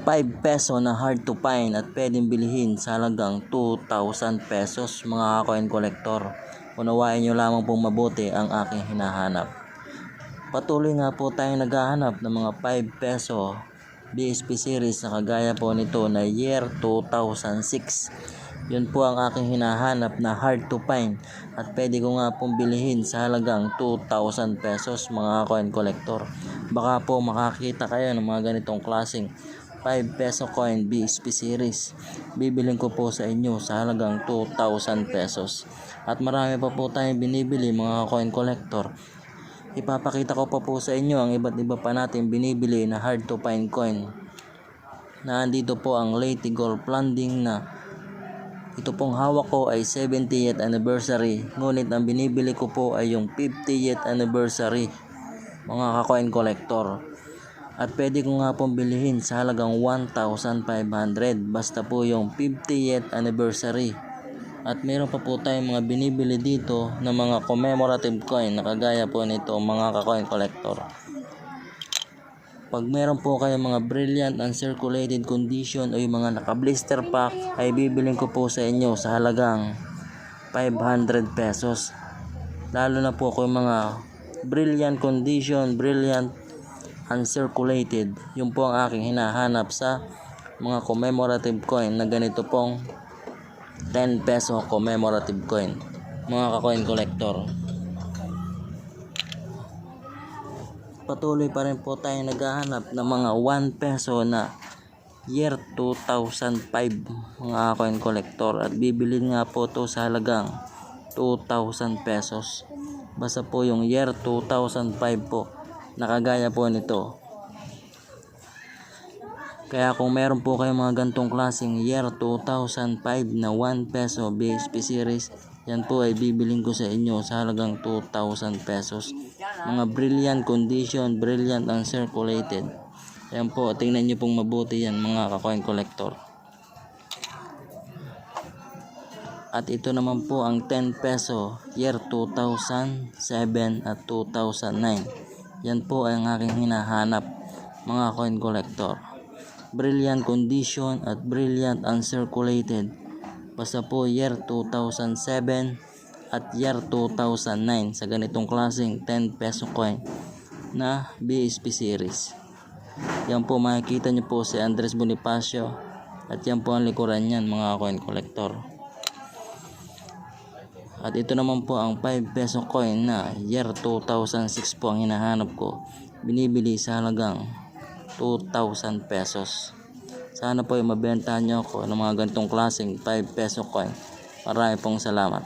5 peso na hard to find at pwedeng bilhin sa halagang 2,000 pesos mga coin collector. Unawain nyo lamang pong mabuti ang aking hinahanap. Patuloy nga po tayong naghahanap ng mga 5 peso BSP series na kagaya po nito na year 2006. Yun po ang aking hinahanap na hard to find at pwede ko nga pong bilhin sa halagang 2,000 pesos mga coin collector. Baka po makakita kayo ng mga ganitong klaseng 5 peso coin BSP series. Bibiling ko po sa inyo sa halagang 2,000 pesos. At marami pa po tayong binibili mga coin collector. Ipapakita ko pa po sa inyo ang iba't iba pa natin binibili na hard to find coin. Na andito po ang Lady Gold Planting na ito pong hawak ko ay 70th anniversary. Ngunit ang binibili ko po ay yung 50th anniversary mga ka-coin collector. At pwede ko nga pong bilihin sa halagang 1,500 basta po yung 50th anniversary. At meron pa po tayong mga binibili dito na mga commemorative coin na kagaya po nito mga ka-coin collector. Pag meron po kayo mga brilliant uncirculated condition o yung mga naka-blister pack ay bibiling ko po sa inyo sa halagang 500 pesos. Lalo na po kung mga brilliant condition, brilliant uncirculated. Yun po ang aking hinahanap sa mga commemorative coin na ganito pong 10 peso commemorative coin. Mga ka-coin collector. Patuloy pa rin po tayo naghahanap ng mga 1 peso na year 2005 mga coin collector at bibilin nga po to sa halagang 2,000 pesos basta po yung year 2005 po nakagaya po nito kaya kung meron po kayong mga gantong klaseng year 2005 na 1 peso BSP series yan po ay bibiling ko sa inyo sa halagang 2,000 pesos mga brilliant condition brilliant uncirculated yan po, tingnan nyo pong mabuti yan mga kakoin collector. At ito naman po ang 10 peso year 2007 at 2009. Yan po ay ang aking hinahanap mga coin collector. Brilliant condition at brilliant uncirculated. Basta po year 2007 at year 2009 sa ganitong klaseng 10 peso coin na BSP series. Yan po makikita nyo po si Andres Bonifacio at yan po ang likuran niyan mga coin collector. At ito naman po ang 5 peso coin na year 2006 po ang hinahanap ko. Binibili sa halagang 2,000 pesos. Sana po ay mabentahan nyo ako ng mga gantong klaseng 5 peso coin. Marami pong salamat.